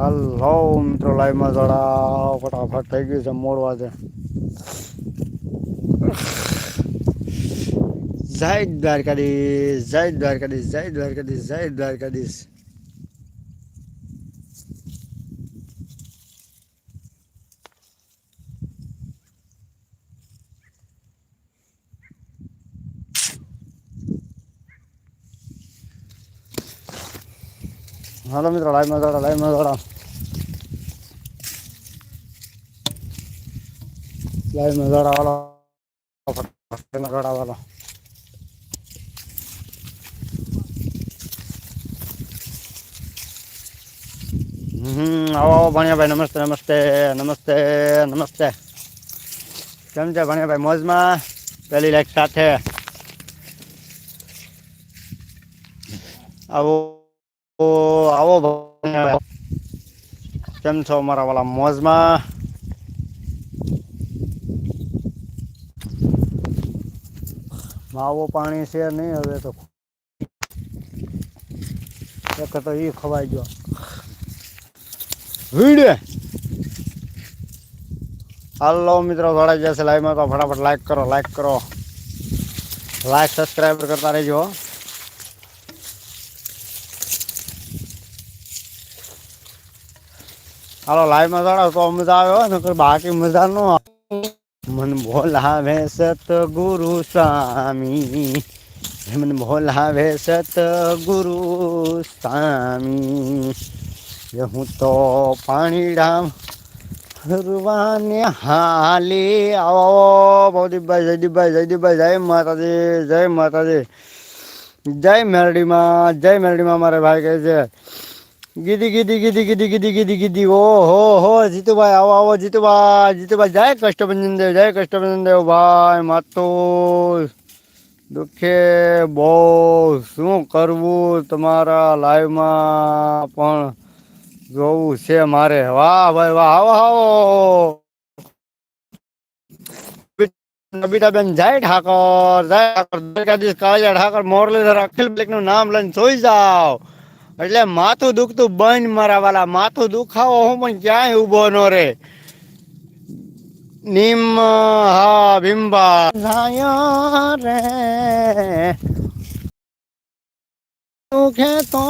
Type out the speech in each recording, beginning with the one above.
Hello મિત્રો લાઈવમાં જોડાવ ફટાફટ થઈ ગયું છે, મોડવા છે. જય દ્વારકાધીશ જય દ્વારકાધીશ જય દ્વારકાધીશ જય દ્વારકાધીશ. હાલો મિત્રો લાઈવમાં જડા લાઈવમાં જડા. લાઈવમાં જડા વાળો ફટાફટ જડા વાળો હમ, આવો આવો, ભણ્યાભાઈ, નમસ્તે નમસ્તે નમસ્તે નમસ્તે. કેમ છે ભણ્યાભાઈ, મોજમાં? પહેલી લાઈક સાથે. આવો. આવો કેમ છો મારા વાલા મોજમાં? માવો પાણી છે નહીં હવે તો એક તો એ ખવાઈ ગયો. વીડે હાલો મિત્રો થોડા જશે લાઈવમાં તો ફટાફટ લાઈક કરો લાઈક કરો. લાઈક સબસ્ક્રાઈબર કરતા રહેજો. હાલો લાઈવમાં થોડા તો મજા આવ્યો નકર બાકી મજા નો. મન બોલાવે સતગુરુ સ્વામી. મન બોલાવે સતગુરુ સ્વામી. હું તો પાણીડામ ફરવાને હાલી આવો. ભવદીપભાઈ જયદીપભાઈ જયદીપભાઈ જય માતાજી જય માતાજી. જય મેરડીમાં જય મેરડીમાં મારે ભાઈ કહે છે ગીધી ગીધી ગીધી ગીધી ગીધી ગીધી ગીધી ઓ, હો હો, જીતુભાઈ, આવો આવો, જીતુભાઈ જીતુભાઈ, જય કષ્ટભંજન દેવ જય કષ્ટભંજન દેવ ભાઈ, માતો, દુઃખે બહુ શું કરવું તમારા લાઈવમાં પણ જોવું છે મારે? વાહ, ભાઈ, વાહ, આવો આવો. નબીતાબેન, જય ઠાકોર જય ઠાકોર. કાળિયા ઠાકોર મોરલીધર અખિલ બ્લેકનું નામ લઈને જોઈ જાવ એટલે માથું દુખતું બંધ મારા વાલા, માથું દુખાવો હું પણ ક્યાંય ઊભો નો રે નિમ હા બિંબા રે. દુખે તો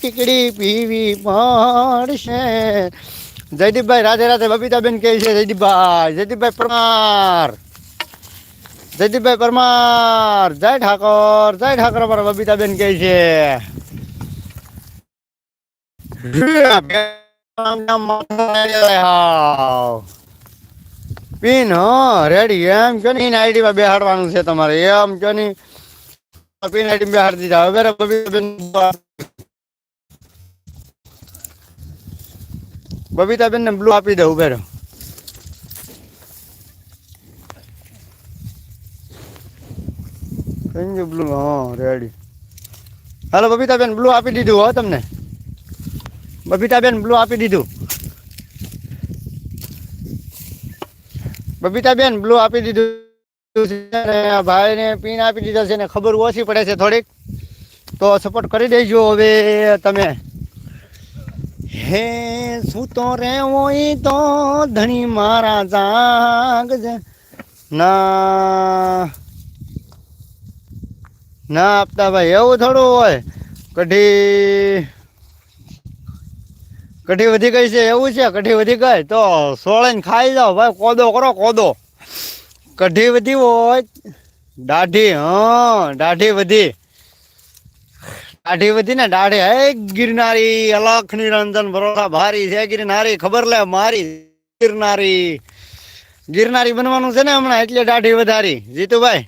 ટીકડી પીવી પડશે. જયદીપભાઈ રાધે રાધે, બબીતાબેન કહે છે, જયદીપભાઈ જયદીપભાઈ પરમાર. જયદીપભાઈ પરમાર. જય ઠાકોર જય ઠાકોર પર બબીતાબેન કહે છે. પિન, હા રેડી એમ કે ને આઈડી માં બેહાડવાનું છે તમારે. એમ કે ની, પિન આઈડી બેહાડી દીધા. બબીતાબેન બબીતાબેન ને બ્લુ આપી દઉં. સંજુ બ્લુ હા રેડી હાલો, બબીતાબેન, બ્લુ આપી દીધું, હો, તમને. બબીતાબેન બ્લુ આપી દીધું. બબીતાબેન બ્લુ આપી દીધું છે ભાઈને પીણ આપી દીધા છે ને ખબર ઓછી પડે છે થોડીક. તો સપોર્ટ કરી દેજો હવે તમે. હે સૂતો રે હોય તો ધણી મારા જાગ ના. ના આપતા ભાઈ, એવું થોડું હોય. કઢી. કઢી વધી ગઈ છે? એવું છે? કઢી વધી ગઈ તો સોળીને ખાઈ જાઓ ભાઈ, કોદો કરો કોદો. કઢી વધી હોય. દાઢી, હા, દાઢી વધી દાઢી વધી ને દાઢી. હે, ગિરનારી અલખ નિરંજન ભરોસા ભારી છે. ગિરનારી, ખબર લે, મારી ગિરનારી. ગિરનારી બનવાનું છે ને હમણાં, એટલે દાઢી વધારી. જીતુભાઈ,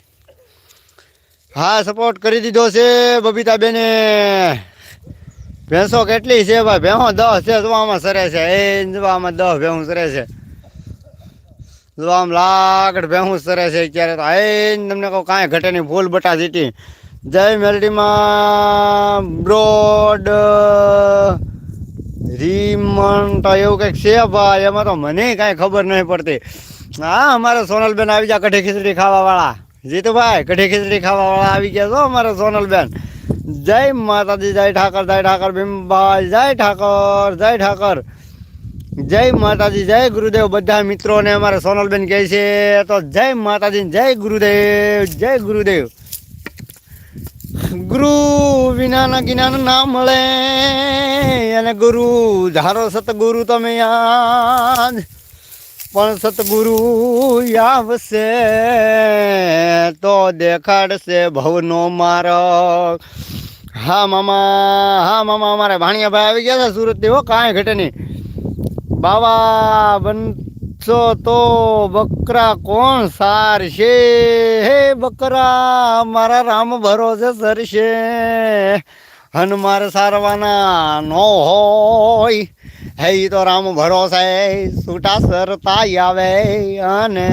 હા સપોર્ટ કરી દીધો છે બબીતાબેને. ભેંસો કેટલી છે ભાઈ? ભેંસો દસ છે, જોવામાં સરે છે. એ જોવામાં દસ ભેહું સરે છે. જો આમ લાકડ ભેહું સરે છે અત્યારે તો. એ તમને કહું, કાંઈ ઘટે નહીં. ફૂલ બટા જીટી જય મેલડીમાં બ્રોડ રીમન તો એવું કંઈક છે ભાઈ? એમાં તો મને કાંઈ ખબર નહીં પડતી. હા, અમારે સોનલબેન આવી ગયા કઢી ખીચડી ખાવાવાળા. જીતુભાઈ, કઢી ખીચડી ખાવાવાળા આવી ગયા છો અમારે સોનલબેન? જય માતાજી, જય ઠાકર જય ઠાકર, ભીમભાઈ, જય ઠાકર જય ઠાકર. જય માતાજી, જય ગુરુદેવ. બધા મિત્રોને અમારે સોનલબેન કહે છે, તો જય માતાજી, જય ગુરુદેવ જય ગુરુદેવ. ગુરુ વિનાના જ્ઞાન ના મળે, અને ગુરુ ધારો સતગુરુ તમે યાદ. પણ સતગુરુ આવશે તો દેખાડશે ભવનો મારો. હા મામા હા મામા, મારા ભાણિયા ભાઈ આવી ગયા છે સુરતથી હો, કાંઈ ઘટે નહીં. બાવા, બનશો તો બકરા કોણ સાર છે હે બકરા, મારા રામ ભરોસે સરશે. હનુમાર સારવાના નો હોય. હે તો રામ ભરોસે છૂટા સરતા આવે અને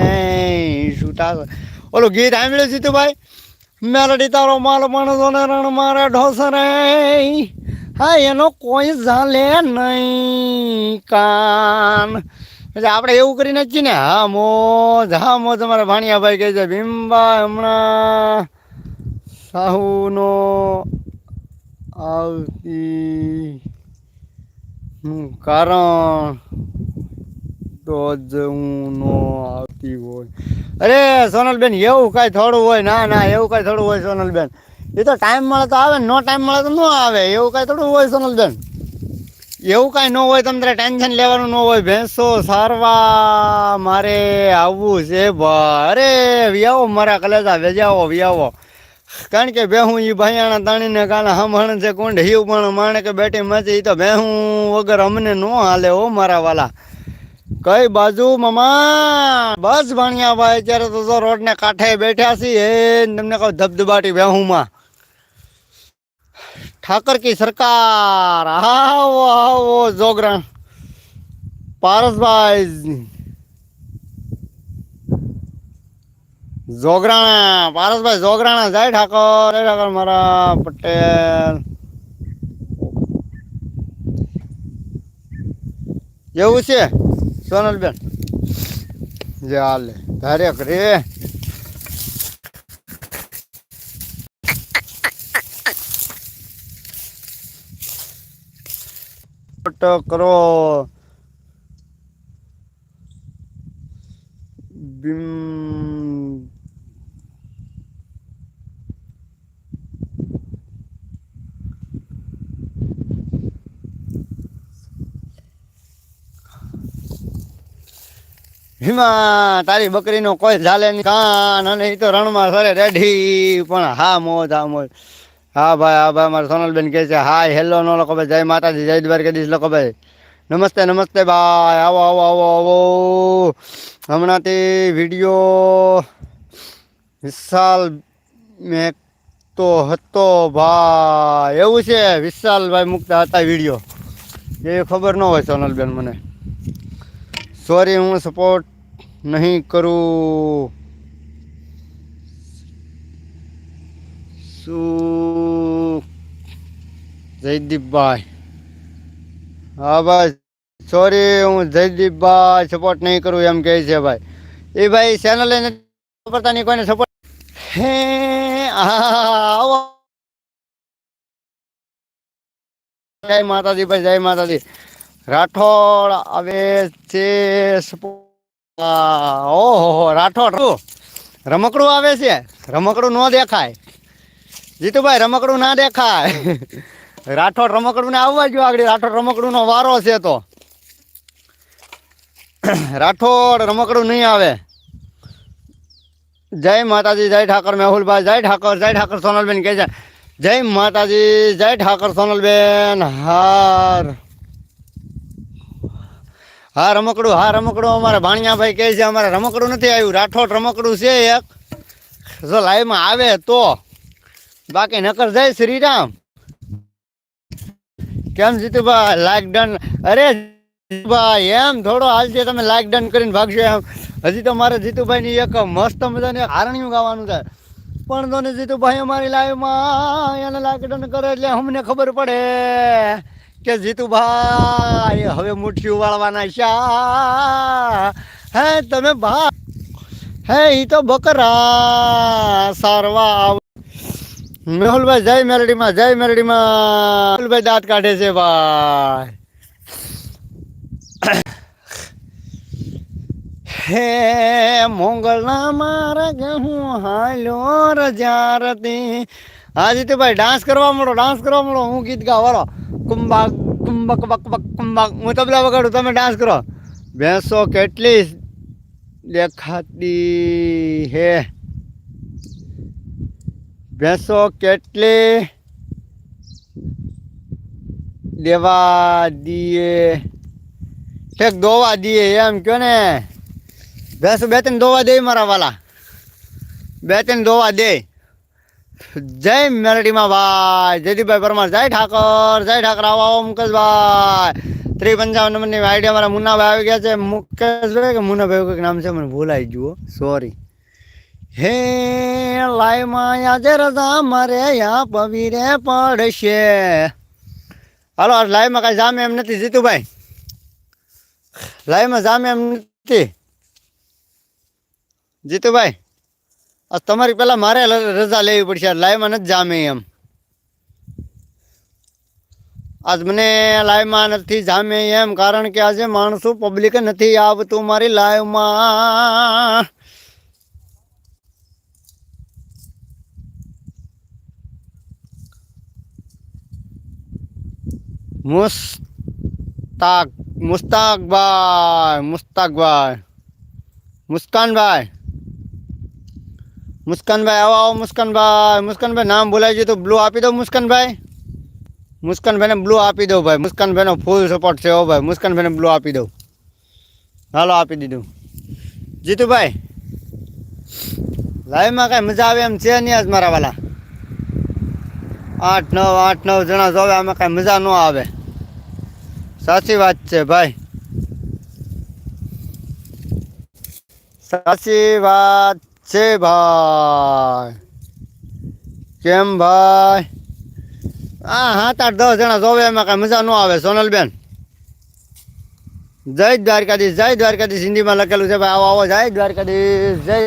છૂટા ઓલું ગીત સાંભળ્યું છે તું ભાઈ? મેલડી તારો માલ માણસો ને રણ મારે ઢોસરે હા, એનો કોઈ ઝાલે નહીં કાન. એટલે આપણે એવું કરીને જ ને, હા, મોજ હા, મોજ. અમારા ભાણિયાભાઈ કહે છે, ભીમબા, હમણાં સાહુનો આવતી કારણ તો જ હું નો આવતી હોય. અરે, સોનલબેન, એવું કાંઈ થોડું હોય, ના ના, એવું કાંઈ થોડું હોય સોનલબેન. એ તો ટાઈમ મળે તો આવે નો ટાઈમ મળે તો ન આવે, એવું કાંઈ થોડું હોય સોનલબેન. એવું કાંઈ ન હોય તમારે ટેન્શન લેવાનું ન હોય, ભેંસો સારવા મારે આવવું છે અરે, વ્યાવો મારા કલેજા, વેજાવો, વ્યાવો. કારણ કે બેહું એ ભાયાણા તાણીને કાલે હમણ છે કોણ હિવ પણ માણે કે બેટી મચી તો બેહું વગર અમને નો હાલે ઓ મારા વાલા. કઈ બાજુ મમા? બસ ભણ્યા ભાઈ અત્યારે તો રોડને કાંઠે બેઠ્યા છીએ તમને કહું ધબધબાટી બેહુમાં. ઠાકર કી સરકાર, આવો આવો જોગરા પારસભાઈ જોગરાણા, પારસભાઈ જોગરાણા, જય ઠાકોર જય ઠાકોર મારા પટેલ. એવું છે? સોનલબેન. જે હાલે ધારે રે. કરો. હિમા તારી બકરીનો કોઈ ઝાલે નહીં. કાન અને એ તો રણમાં સરે રેઢી પણ હા, મોજ હા મોજ. હા, ભાઈ હા, ભાઈ મારા સોનલબેન કહે છે, હાય, હેલો નો લોકો ભાઈ, જય માતાજી, જય દ્વારકાધીશ લોકો ભાઈ. નમસ્તે નમસ્તે, ભાઈ. આવો આવો આવો આવો. હમણાંથી વીડિયો વિશાલ મેં તો હતો, ભાઈ. એવું છે, વિશાલભાઈ મૂકતા હતા વીડિયો. એ ખબર ન હોય સોનલબેન મને. સોરી હું સપોર્ટ નહીં કરું શું જયદીપભાઈ હા ભાઈ સોરી હું જયદીપભાઈ સપોર્ટ નહીં કરું એમ કહે છે ભાઈ એ ભાઈ ચેનલ એને કરતા નહીં કોઈને સપોર્ટ હે આવો જય માતાજી ભાઈ જય માતાજી રાઠોડ આવે છે સપો- આ, ઓહો રાઠોડ રમકડું આવે છે. રમકડું ન દેખાય. જીતુભાઈ, રમકડું ના દેખાય. રાઠોડ રમકડું ને આવવા જો આગળ. રાઠોડ રમકડું નો વારો છે તો. રાઠોડ, રમકડું નહીં આવે. જય માતાજી, જય ઠાકર મેહુલભાઈ, જય ઠાકર જય ઠાકર સોનલબેન કહે છે. જય માતાજી, જય ઠાકર સોનલબેન. હાર. હા, રમકડું હા, રમકડું. અમારે ભાણિયાભાઈ કહે છે, અમારે રમકડું નથી આવ્યું. રાઠોડ રમકડું છે એક. જો લાઈવમાં આવે તો. બાકી નકર જાય શ્રીરામ. કેમ જીતુભાઈ? લાઈક ડન અરે ભાઈ એમ થોડો હાલ છે, તમે લાઈક ડન કરીને ભાગશો એમ. હજી તો મારે જીતુભાઈની એક મસ્ત મજાની હારણિયું ગાવાનું છે. પણ તો જીતુભાઈ અમારી લાઈવમાં એને લાઈક ડન કરે એટલે અમને ખબર પડે. કે જીતુભાઈ, હવે મુઠ્ઠી ઉવાળવાના શા હે, તમે ભા હે એ તો બકરા સારવા આવ મેહુલભાઈ, જય મેરડીમાં જય મેરડીમાં. મેહુલભાઈ દાંત કાઢે છે, ભાઈ. હે મોંગલના મારા ગહું હાલ્યો રજારતી હા, જીતુભાઈ ડાન્સ કરવા મળો ડાન્સ કરવા મળો. હું ગીત ગાવાળો કુંબાક કુંબક બક બક કુંબાક હું તબલા વગાડું, તમે ડાન્સ કરો. ભેંસો કેટલી દેખાતી હે? ભેંસો કેટલી દેવા દીએ ઠેક દોવા દીએ એમ કયો ને? ભેંસો બે ત્રણ દોવા દે મારા વાલા. બે ત્રણ દોવા દે. જય મેરડીમાં ભાઈ. જયદીપભાઈ પરમાર. જય ઠાકર. જય ઠાકર. આવો મુકેશભાઈ. ત્રી પંચાવન નંબરની આઈડિયા મારા મુન્નાભાઈ આવી ગયા છે. મુકેશભાઈ કે મુન્નાભાઈ કંઈક નામ છે, મને ભૂલાઈ જુઓ સોરી હે, લાઈમાં આજે રજા મારે યા પવીરે પડશે. હાલો, આ લાઈમાં કાંઈ જામે એમ નથી. જીતુભાઈ. લાઈમાં જામે એમ નથી. જીતુભાઈ. તમારી પહેલાં મારે રજા લેવી પડશે. આ લાઈમાં નથી જામે એમ. આજ મને લાઈવમાં નથી જામે એમ, કારણ કે આજે માણસો પબ્લિક નથી આવતું મારી લાઈવમાં મુસ્તાક મુસ્તાકભાઈ મુસ્તાકભાઈ મુસ્કાનભાઈ. મુસ્કાનભાઈ આવો આવો મુસ્કાનભાઈ મુસ્કાનભાઈ નામ બોલાઈ ગયું તો બ્લુ આપી દો મુસ્કાનભાઈ મુસ્કાનભાઈને બ્લુ આપી દો ભાઈ મુસ્કાનભાઈનો ફૂલ સપોર્ટ છે હો ભાઈ મુસ્કાનભાઈને બ્લુ આપી દો હાલો આપી દીધું જીતુભાઈ લાઈવમાં કાંઈ મજા આવે એમ છે નહીં આજ મારા વાલા આઠ નવ આઠ નવ જણા જોવે આમાં કાંઈ મજા ન આવે સાચી વાત છે ભાઈ સાચી વાત છે ભાઈ. કેમ ભાઈ? હા સાત આઠ દસ જણા જોવે, એમાં કાંઈ મજા ન આવે, સોનલબેન. જય દ્વારકાધીશ જય દ્વારકાધીશ, હિન્દીમાં લખેલું છે, ભાઈ, આવો આવો, જય દ્વારકાધીશ, જય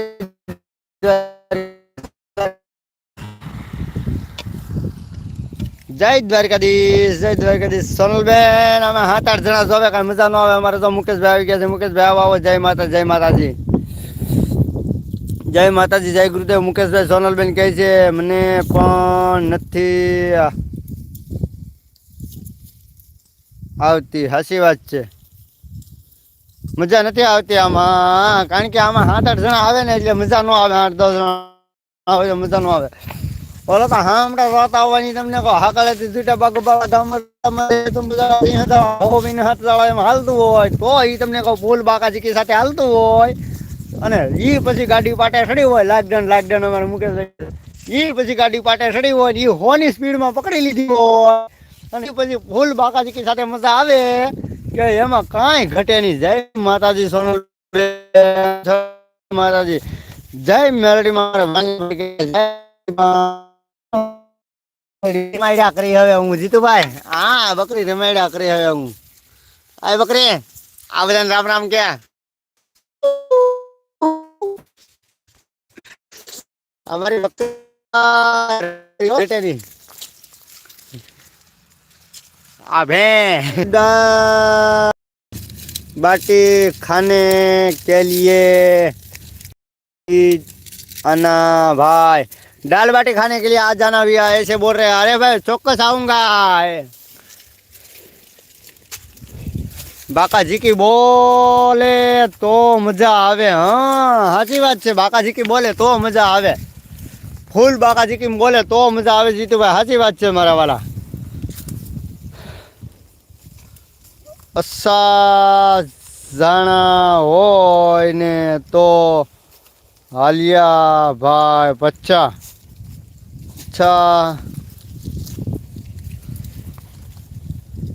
જય દ્વારકાધીશ જય દ્વારકાધીશ, સોનલબેન. અમે સાત આઠ જણા જોવે, કાંઈ મજા ન આવે, અમારે તો મુકેશભાઈ આવી ગયા છે, મુકેશભાઈ, આવો આવો, જય માતા, જય માતાજી. જય માતાજી, જય ગુરુદેવ. મુકેશભાઈ સોનલબેન કહે છે, મને પણ નથી આવતી. હાસી વાત છે. મજા નથી આવતી આમાં, કારણ કે આમાં સાત આઠ જણા આવે ને એટલે મજા ન આવે આઠ દસ જણા આવે મજા ન આવે. બોલો તો હા, હમણાં વાત આવવાની તમને કહો. હા કાલે જૂટા બાગો ધામ હાથ એમ હાલતું હોય. તો એ તમને કહો ફૂલ બાકા ચીકી સાથે હાલતું હોય. અને ઈ પછી ગાડી પાટે ચડી હોય લાકડન લાકડન અમારે મુકેશ એ પછી ગાડી પાટે ચડી હોય એ હોની સ્પીડમાં પકડી લીધી હોય. અને પછી ફૂલ બાકાજી સાથે મજા આવે કે એમાં કાંઈ ઘટે નહીં. જય માતાજી, સોનલ માતાજી. જય મેલડી રમાડ્યા કરી હવે હું, જીતુભાઈ. હા, બકરી રમાડ્યા કરી હવે હું. આ બકરી, આ બધાને રામ રામ કે. हमारी बकरी अबे बाटी खाने के लिए अन्ना भाई दाल बाटी खाने के लिए आ जाना भैया ऐसे बोल रहे हैं अरे भाई चौक्कस आऊंगा બાકાજી કી બોલે તો મજા આવે હા સાચી વાત છે બાકાજી કી બોલે તો મજા આવે ફૂલ બાકા કી બોલે તો મજા આવે જીતુભાઈ, સાચી વાત છે મારા વાલા. જાણા હોય ને તો હાલિયા ભાઈ પચ્ચા. અચ્છા.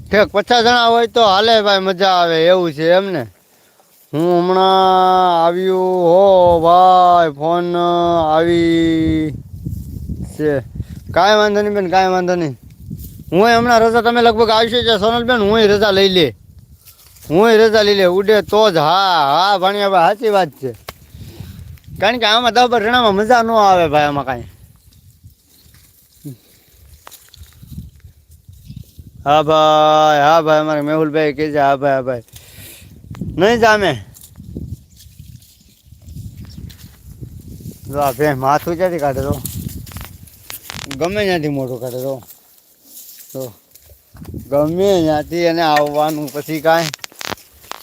ઠેક પચાસ જણા હોય તો હાલે ભાઈ, મજા આવે, એવું છે એમ ને? હું હમણાં આવ્યું હો ભાઈ, ફોન આવી છે. કાંઈ વાંધો નહીં બેન, કાંઈ વાંધો નહીં. હું હમણાં રજા, તમે લગભગ આવશો છે સોનલબેન હું રજા લઈ લે. હું રજા લઈ લે, ઉડે તો જ. હા હા, ભાણિયા ભાઈ સાચી વાત છે. કારણ કે આમાં દવા રણામાં મજા ન આવે ભાઈ આમાં કાંઈ. હા ભાઈ હા ભાઈ, અમારે મેહુલભાઈ કહે છે, હા ભાઈ હા ભાઈ. નહીં જામે. જો આ માથું ક્યાંથી કાઢે તો? ગમે ત્યાંથી મોટું કાઢે તો. ગમે ત્યાંથી એને આવવાનું, પછી કાંઈ.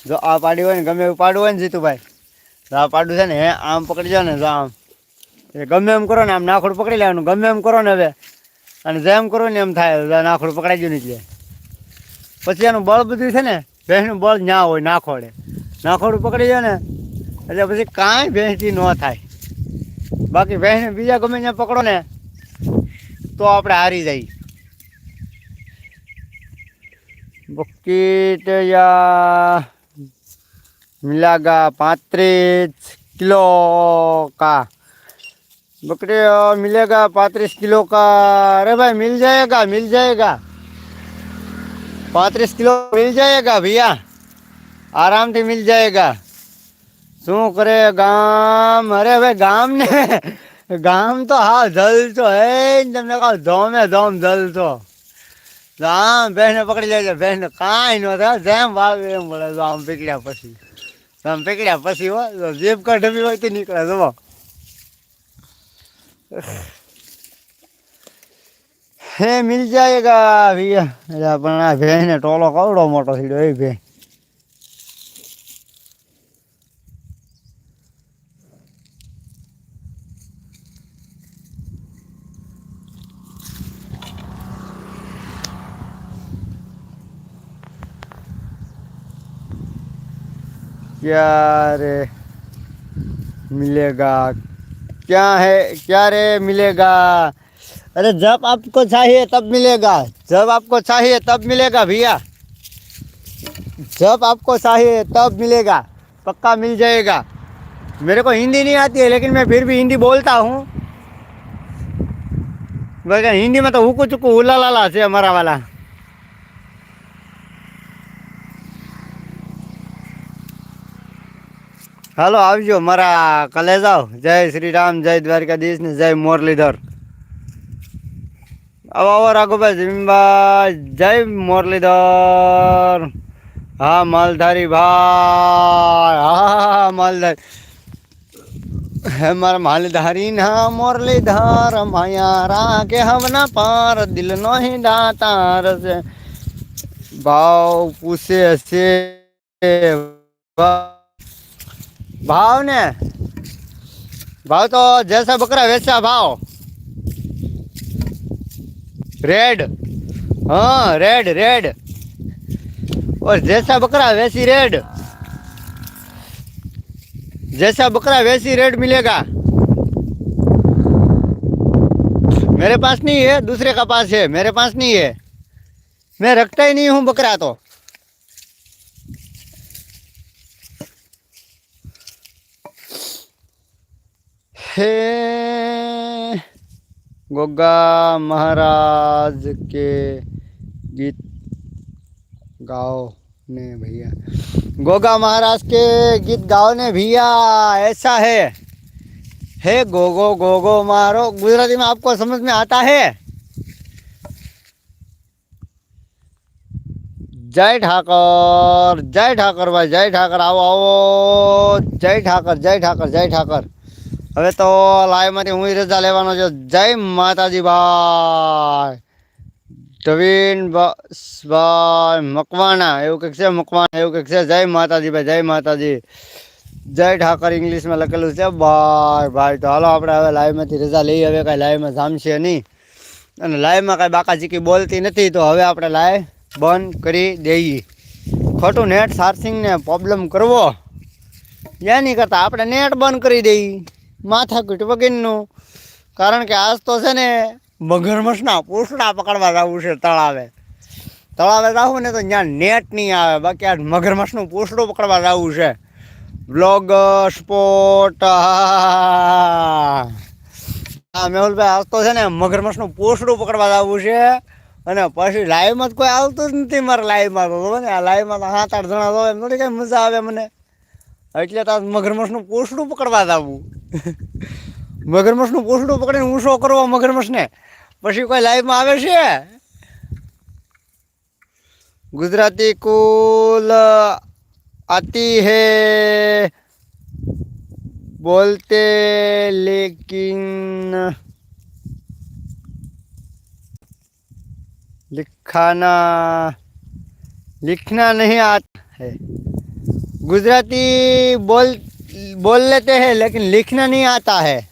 જો આ પાડી હોય ને, ગમે એવું પાડવું હોય ને જીતુભાઈ. આ પાડું છે ને, હે, આમ પકડી જાઓ ને, જો આમ. એ ગમે એમ કરો ને, આમ નાખોડ પકડી લેવાનું. ગમે એમ કરો ને હવે. અને જેમ કરો ને એમ થાય. નાખોડ પકડાઈ ગયું નીકળે પછી એનું બળ બધું છે ને ભેંસનું બળ ના હોય નાખોડે નાખોડું પકડી જાય ને એટલે પછી કાંઈ ભેંસથી ન થાય બાકી ભેંસને બીજા ગમે ત્યાં પકડો ને તો આપણે હારી જઈએ બકીટ યા मिलेगा पैंतीस किलो का बकरे अ, मिलेगा पैंतीस किलो का अरे भाई मिल जाएगा मिल जाएगा पैंतीस किलो मिल जाएगा भैया आराम से मिल जाएगा શું કરે ગામ અરે ભાઈ ગામ ને ગામ તો હા જલ તો હે જ તમને કહું ધોમે ધોમ જલ તો આમ બહેને પકડી લે છે બહેને કાંઈ ન થાય જેમ વાવે એમ મળે તો આમ પકડ્યા પછી આમ પકડ્યા પછી હો તો જેબ કાઢવી હોય તો નીકળે જુઓ હે મિલ જાયેગા ભૈયા એટલે પણ આ ભેંને ટોલો કવડો મોટો થયો એ ભેં क्या रे मिलेगा क्या है क्या रे मिलेगा अरे जब आपको चाहिए तब मिलेगा जब आपको चाहिए तब मिलेगा भैया जब आपको चाहिए तब मिलेगा पक्का मिल जाएगा मेरे को हिंदी नहीं आती है लेकिन मैं फिर भी हिंदी बोलता हूँ वैसे हिंदी में तो हुकू चुकू हुला लाला से हमारा वाला હાલો આવજો મારા કલેજાઓ જય શ્રી રામ જય દ્વારકાધીશ ને જય મોરલીધર अब आवर आगो पे जय मुरलीधर। हा, मलधारी भाई। हा मलधारी। हमार मालधारी ना, मुरलीधर, माया रा के हम ना पार, दिल नही दातार से। भाव पूछे से, भाव ने। भाव तो जैसा बकरा वैसा भाव। रेड हाँ रेड रेड और जैसा बकरा वैसी रेड जैसा बकरा वैसी रेड मिलेगा। मेरे पास नहीं है, दूसरे का पास है। मेरे पास नहीं है। मैं रखता ही नहीं हूँ बकरा तो। हे गोगा महाराज के गीत गाओ ने भैया। गोगा महाराज के गीत गाओ ने भैया, ऐसा है। हे गोगो गोगो मारो। गुजराती में आपको समझ में आता है? जय ठाकर जय ठाकर भाई, जय ठाकर। आओ आओ, जय ठाकर जय ठाकर जय ठाकर। હવે તો લાઈવમાંથી હું રજા લેવાનો છું. જય માતાજી ભાઈ. ધવીન ભાઈ મકવાણા, એવું કંઈક છે મકવાણા, એવું કંઈક છે. જય માતાજી ભાઈ, જય માતાજી. જય ઠાકર ઇંગ્લિશમાં લખેલું છે. ભાઈ ભાઈ તો હાલો આપણે હવે લાઈવમાંથી રજા લઈએ. હવે કાંઈ લાઈવમાં જામશે નહીં. અને લાઈવમાં કાંઈ બાકા ચીકી બોલતી નથી, તો હવે આપણે લાઈવ બંધ કરી દઈએ. ખોટું નેટ સાર્સિંગને પ્રોબ્લેમ કરવો. નહીં કરતા આપણે નેટ બંધ કરી દઈએ. માથાકૂટ વગેરેનું કારણ કે આજ તો છે ને મગરમસના પૂછડા પકડવા જવું છે તળાવે. તળાવે જવું ને તો ત્યાં નેટ નહીં આવે. બાકી આ મગરમસનું પૂછડું પકડવા જવું છે. બ્લોગ, સ્પોટ હા મેહુલભાઈ, આજ તો છે ને મગરમસનું પૂછડું પકડવા જવું છે. અને પછી લાઈવમાં જ કોઈ આવતું જ નથી મારે લાઈવમાં તો ને આ લાઈવમાં તો સાત આઠ જણા એમ થોડી કંઈ મજા આવે મને. એટલે તો મગરમચ્છનું પોસડું પકડવા જવું મગરમચ્છનું પોસડું પકડીને ઊંચો કરવો મગરમચ્છને પછી કોઈ લાઈવમાં આવે છે गुजराती कुल आती है बोलते लेकिन लिखाना लिखना नहीं आता है गुजराती बोल बोल लेते हैं, लेकिन लिखना नहीं आता है।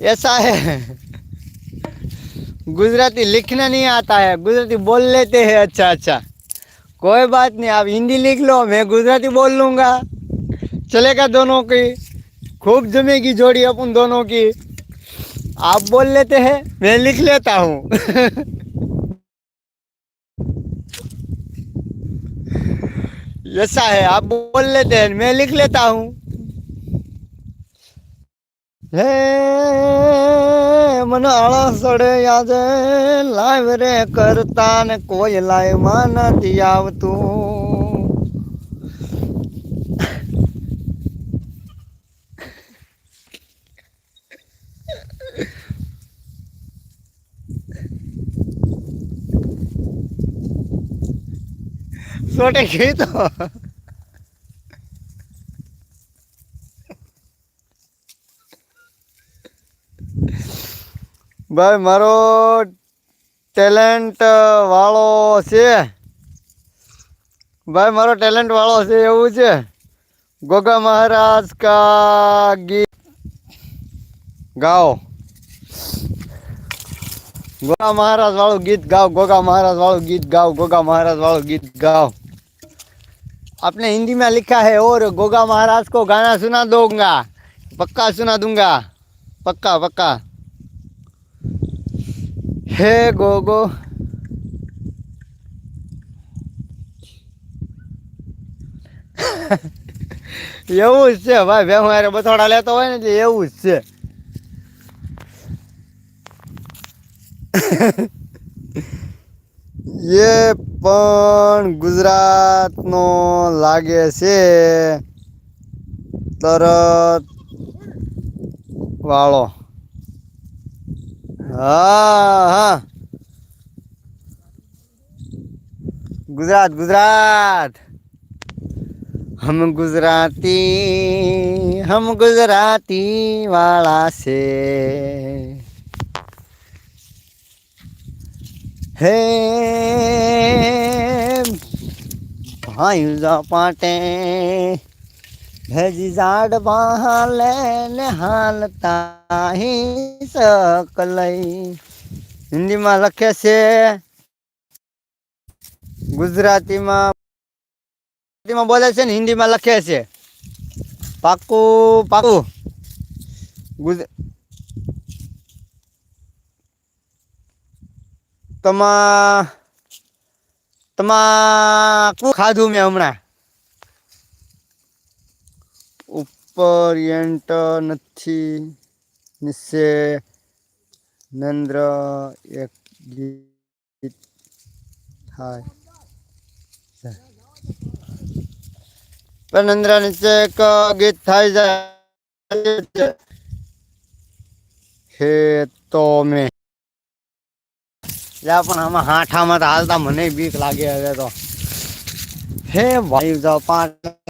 ऐसा है। गुजराती लिखना नहीं आता है। गुजराती बोल लेते हैं। अच्छा अच्छा। कोई बात नहीं, आप हिंदी लिख लो, मैं गुजराती बोल लूँगा। चलेगा दोनों की। खूब जमेगी जोड़ी अपन दोनों की। आप बोल लेते हैं, मैं लिख लेता हूँ। ऐसा है आप बोल लेते हैं मैं लिख लेता हूँ હે મને આળસ ચડે યાદ લાઈવ રે કરતા ને કોઈ લાઈવ માં નથી આવતું છોટે કીધો ભાઈ, મારો ટેલેન્ટ વાળો છે. ભાઈ, મારો ટેલેન્ટ વાળો છે એવું છે. ગોગા મહારાજ કા ગીત ગાઓ. ગોગા મહારાજ વાળું ગીત ગાઓ, ગોગા મહારાજ વાળું ગીત ગાઓ, ગોગા મહારાજ વાળું ગીત ગાઓ. आपने हिंदी में लिखा है और गोगा महाराज को गाना सुना दूंगा पक्का सुना दूंगा पक्का पक्का હે ગોગો એવું જ છે ભાઈ બે હું યાર બથોડા લેતો હોય ને એટલે એવું જ છે એ પણ ગુજરાતનો લાગે છે તરત વાળો. હા હા. ગુજરાત ગુજરાત. હમ ગુજરાતી હમ ગુજરાતી વાળા છે. હે ભાઈ પાટે ભેજી ઝાડ બહાલે ને હાલતા હી શકલઈ હિન્દીમાં લખે છે ગુજરાતીમાં ગુજરાતીમાં બોલે છે ને હિન્દીમાં લખે છે પાકું પાકું ગુજ તમા તમાકુ ખાધું મેં હમણાં? પર્યંત નથી. નિશે નંદ્ર એક ગીત થાય. પણ નંદ્ર નીચે એક ગીત થાય જાય. હે તો મેં યા પણ આમાં હાથામાં તો હાલતા મને બીક લાગે હવે તો. હે ભાઈ જાઓ પાંચ